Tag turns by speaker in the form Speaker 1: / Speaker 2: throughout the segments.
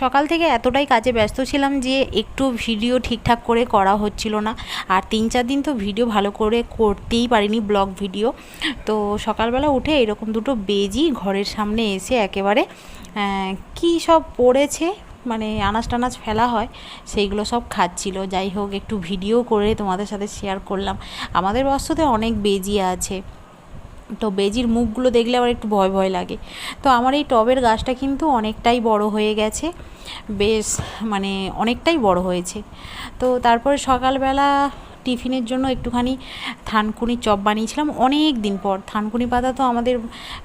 Speaker 1: সকাল থেকে এতটাই কাজে ব্যস্ত ছিলাম যে একটু ভিডিও ঠিকঠাক করে করা হচ্ছিল না। আর তিন চার দিন তো ভিডিও ভালো করে করতেই পারিনি, ব্লগ ভিডিও। তো সকালবেলা উঠে এরকম দুটো বেজি ঘরের সামনে এসে একেবারে কী সব পড়েছে মানে আনাজ টানাজ ফেলা হয়, সেইগুলো সব খাচ্ছিল। যাই হোক, একটু ভিডিও করে তোমাদের সাথে শেয়ার করলাম। আমাদের বস্তুতে অনেক বেজি আছে। তো বেজির মুখগুলো দেখলে আমার একটু ভয় ভয় লাগে। তো আমার এই টবের গাছটা কিন্তু অনেকটাই বড় হয়ে গেছে। বেশ মানে অনেকটাই বড় হয়েছে। তো তারপরে সকালবেলা টিফিনের জন্য একটুখানি থানকুনি চপ বানিয়েছিলাম। অনেক দিন পর। থানকুনি পাতা তো আমাদের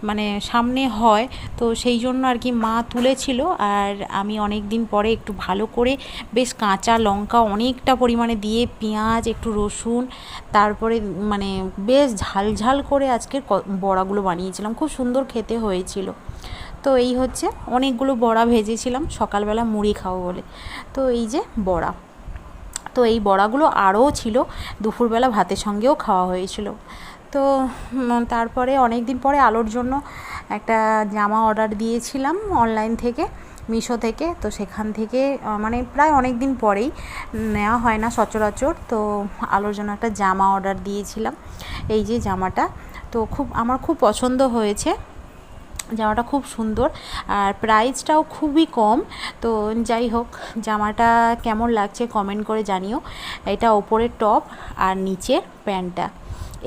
Speaker 1: মানে সামনে হয়। তো সেই জন্য আর কি মা তুলেছিল। আর আমি অনেক দিন পরে একটু ভালো করে বেশ কাঁচা লঙ্কা অনেকটা পরিমাণে দিয়ে পেঁয়াজ, একটু রসুন, তারপরে মানে বেশ ঝাল ঝাল করে আজকে বড়াগুলো বানিয়েছিলাম। খুব সুন্দর খেতে হয়েছিল। তো এই হচ্ছে, অনেকগুলো বড়া ভেজেছিলাম। সকালবেলা মুড়ি খাব বলে। তো এই যে বড়া। তো এই বড়াগুলো আরও ছিল। দুপুরবেলা ভাতের সঙ্গেও খাওয়া হয়েছিল। তো তারপরে অনেক দিন পরে আলোর জন্য একটা জামা অর্ডার দিয়েছিলাম অনলাইন থেকে, মিশো থেকে। তো সেখান থেকে মানে প্রায় অনেক দিন পরেই নেওয়া হয় না সচরাচর। তো আলোর জন্য একটা জামা অর্ডার দিয়েছিলাম। এই যে জামাটা, তো খুব, আমার খুব পছন্দ হয়েছে। জামাটা খুব সুন্দর আর প্রাইসটাও খুবই কম। তো যাই হোক, জামাটা কেমন লাগছে কমেন্ট করে জানিও। এটা ওপরের টপ আর নিচের প্যান্টটা।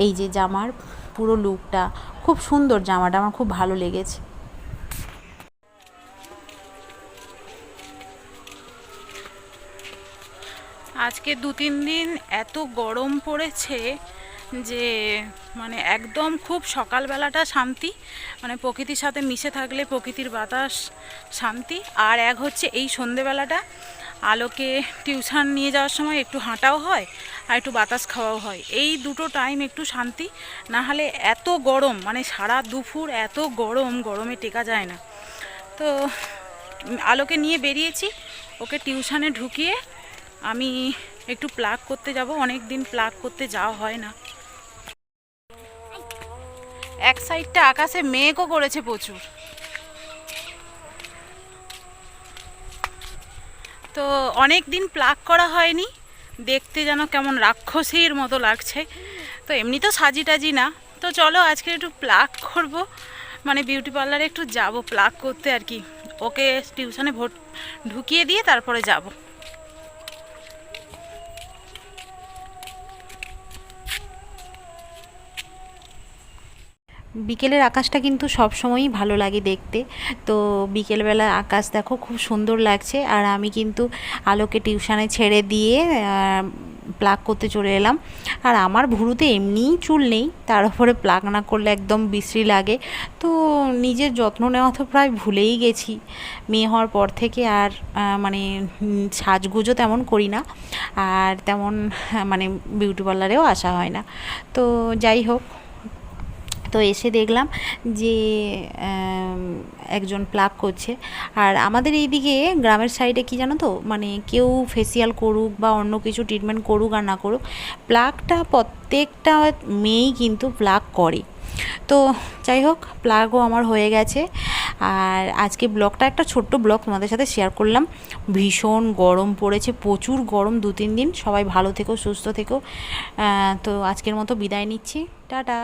Speaker 1: এই যে জামার পুরো লুকটা খুব সুন্দর জামাটা, আমার খুব ভালো লেগেছে।
Speaker 2: আজকে দু তিন দিন এত গরম পড়েছে যে মানে একদম খুব সকালবেলাটা শান্তি মানে প্রকৃতির সাথে মিশে থাকলে প্রকৃতির বাতাস শান্তি। আর এক হচ্ছে এই সন্ধেবেলাটা, আলোকে টিউশন নিয়ে যাওয়ার সময় একটু হাঁটাও হয় আর একটু বাতাস খাওয়াও হয়। এই দুটো টাইম একটু শান্তি, না হলে এত গরম মানে সারা দুপুর এত গরম, গরমে টেকা যায় না। তো আলোকে নিয়ে বেরিয়েছি, ওকে টিউশানে ঢুকিয়ে আমি একটু প্লাগ করতে যাব। অনেক দিন প্লাগ করতে যাওয়া হয় না। এক সাইডটা আকাশে মেঘও করেছে প্রচুর। তো অনেক দিন প্লাগ করা হয়নি, দেখতে যেন কেমন রাক্ষসীর মতো লাগছে। তো এমনি তো সাজি টাজি না। তো চলো আজকে একটু প্লাগ করব মানে বিউটি পার্লারে একটু যাব প্লাগ করতে আর কি। ওকে টিউশনে ভোট ঢুকিয়ে দিয়ে তারপরে যাব।
Speaker 1: বিকেলের আকাশটা কিন্তু সব সময়ই ভালো লাগে দেখতে। তো বিকেলবেলা আকাশ দেখো খুব সুন্দর লাগছে। আর আমি কিন্তু আলোকে টিউশানে ছেড়ে দিয়ে প্লাগ করতে চলে এলাম। আর আমার ভুরুতে এমনিই চুল নেই, তার উপরে প্লাগ না করলে একদম বিশ্রী লাগে। তো নিজের যত্ন নেওয়া তো প্রায় ভুলেই গেছি। মেয়ে হওয়ার পর থেকে আর মানে সাজগুজও তেমন করি না। আর তেমন মানে বিউটি পার্লারেও আসা হয় না। তো যাই হোক তো এসে দেখলাম যে একজন প্লাগ করছে। আর আমাদের এইদিকে গ্রামের সাইডে কি জানো তো মানে কেউ ফেসিয়াল করুক বা অন্য কিছু ট্রিটমেন্ট করুক আর না করুক, প্লাগটা প্রত্যেকটা মেয়েই কিন্তু প্লাগ করে। তো যাই হোক, প্লাগও আমার হয়ে গেছে। আর আজকে ব্লগটা একটা ছোট্ট ব্লগ তোমাদের সাথে শেয়ার করলাম। ভীষণ গরম পড়েছে, প্রচুর গরম দু তিন দিন। সবাই ভালো থেকো, সুস্থ থেকো। তো আজকের মতো বিদায় নিচ্ছি। টাটা।